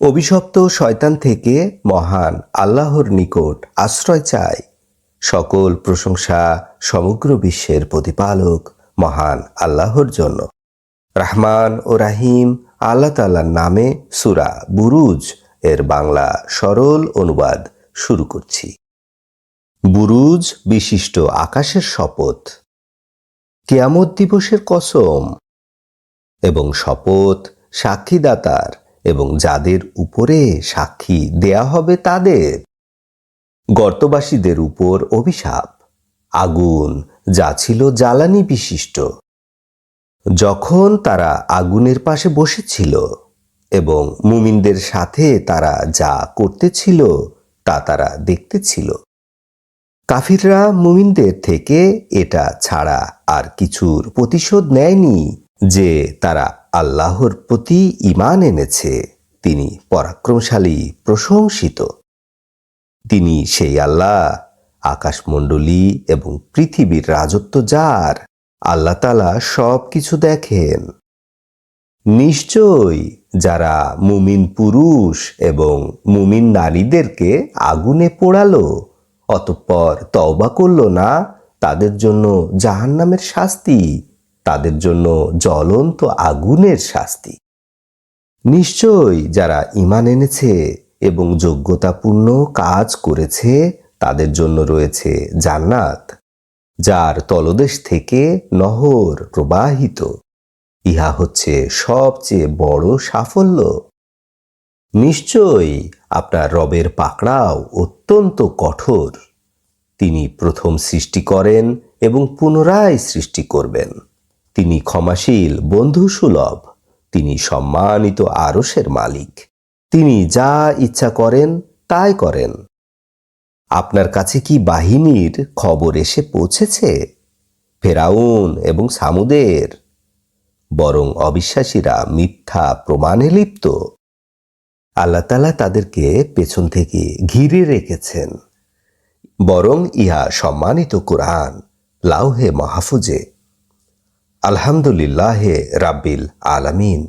অভিশপ্ত শয়তান থেকে মহান আল্লাহর নিকট আশ্রয় চাই। সকল প্রশংসা সমগ্র বিশ্বের প্রতিপালক মহান আল্লাহর জন্য। রাহমান ও রাহিম আল্লাহ তাল্লার নামে সুরা বুরুজ এর বাংলা সরল অনুবাদ শুরু করছি। বুরুজ বিশিষ্ট আকাশের শপথ। কেয়ামত দিবসের কসম এবং শপথ সাক্ষীদাতার এবং যাদের উপরে সাক্ষী দেয়া হবে তাদের। গর্তবাসীদের উপর অভিশাপ, আগুন, যা ছিল জ্বালানি বিশিষ্ট। যখন তারা আগুনের পাশে বসেছিল এবং মুমিনদের সাথে তারা যা করতেছিল তা তারা দেখতেছিল। কাফিররা মুমিনদের থেকে এটা ছাড়া আর কিছুর প্রতিশোধ নেয়নি যে তারা আল্লাহর প্রতি ইমান এনেছে, তিনি পরাক্রমশালী, প্রশংসিত। তিনি সেই আল্লাহ, আকাশমণ্ডলী এবং পৃথিবীর রাজত্ব যার, আল্লাহ তালা সব কিছু দেখেন। নিশ্চয়ই যারা মুমিন পুরুষ এবং মুমিন নারীদেরকে আগুনে পোড়ালো, অতঃপর তওবা করল না, তাদের জন্য জাহান্নামের শাস্তি। তাদের জন্য জ্বলন্ত আগুনের শাস্তি। নিশ্চয়ই যারা ইমান এনেছে এবং যোগ্যতাপূর্ণ কাজ করেছে, তাদের জন্য রয়েছে জান্নাত, যার তলদেশ থেকে নহর প্রবাহিত। ইহা হচ্ছে সবচেয়ে বড় সাফল্য। নিশ্চয়ই আপনার রবের পাকড়াও অত্যন্ত কঠোর। তিনি প্রথম সৃষ্টি করেন এবং পুনরায় সৃষ্টি করবেন। তিনি ক্ষমাশীল বন্ধুসুলভ তিনি সম্মানিত আরসের মালিক। তিনি যা ইচ্ছা করেন, তাই করেন। আপনার কাছে কি বাহিনীর খবর এসে পৌঁছেছে? ফেরাউন এবং সামুদের। বরং অবিশ্বাসীরা মিথ্যা প্রমাণে লিপ্ত। আল্লাহ তালা তাদেরকে পেছন থেকে ঘিরে রেখেছেন। বরং ইহা সম্মানিত কোরআন, লাউহে মাহফুজে। আলহামদুলিল্লাহে রাব্বিল আলামিন।